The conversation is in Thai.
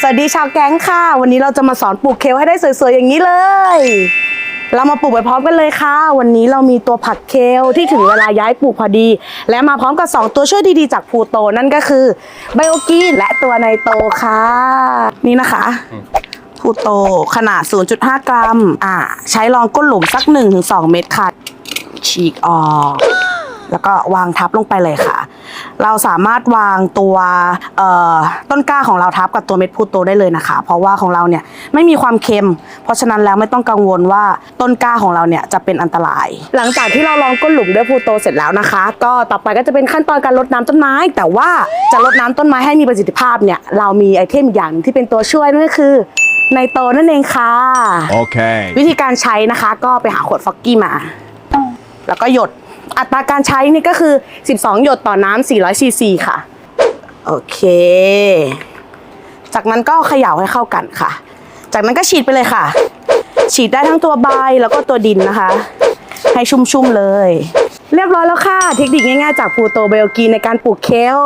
สวัสดีชาวแก๊งค่ะ วันนี้เราจะมาสอนปลูกเคลให้ได้สวยๆอย่างนี้เลย เรามาปลูกไปพร้อมกันเลยค่ะ วันนี้เรามีตัวผักเคลที่ถึงเวลาย้ายปลูกพอดี และมาพร้อมกับ 2 ตัวช่วยดีๆจากพูโตนั่นก็คือไบโอกีนและตัวไนโตค่ะ นี่นะคะพูโตขนาด 0.5 กรัม อ่า ใช้รองก้นหลุมสัก 1-2 เม็ดค่ะฉีกออก แล้วก็วางทับลงไปเลยค่ะ เราสามารถวางตัวเอ่อต้นกล้าของเราทับกับตัวเม็ดพลูโตได้เลยนะคะ เพราะว่าของเราเนี่ยไม่มีความเค็ม เพราะฉะนั้นแล้วไม่ต้องกังวลว่าต้นกล้าของเราเนี่ยจะเป็นอันตราย หลังจากที่เราลองก้นหลุมด้วยพลูโตเสร็จแล้วนะคะ ก็ต่อไปก็จะเป็นขั้นตอนการรดน้ำต้นไม้ แต่ว่าจะรดน้ำต้นไม้ให้มีประสิทธิภาพเนี่ยเรามีไอเทมอีกอย่างหนึ่งที่เป็นตัวช่วยนั่นก็คือไนโตรนั่นเองค่ะ Okay. วิธีการใช้นะคะก็ไปหาขวดฟอกกี้มา แล้วก็หยด อัตราการใช้นี่ก็คือ 12 หยดต่อน้ำ400ซีซีค่ะ โอเค จากนั้นก็เขย่าให้เข้ากันค่ะ จากนั้นก็ฉีดไปเลยค่ะ ฉีดได้ทั้งตัวใบแล้วก็ตัวดินนะคะ ให้ชุ่มๆเลย เรียบร้อยแล้วค่ะ เทคนิคง่ายๆจากพูโตไบโอกีในการปลูกเคล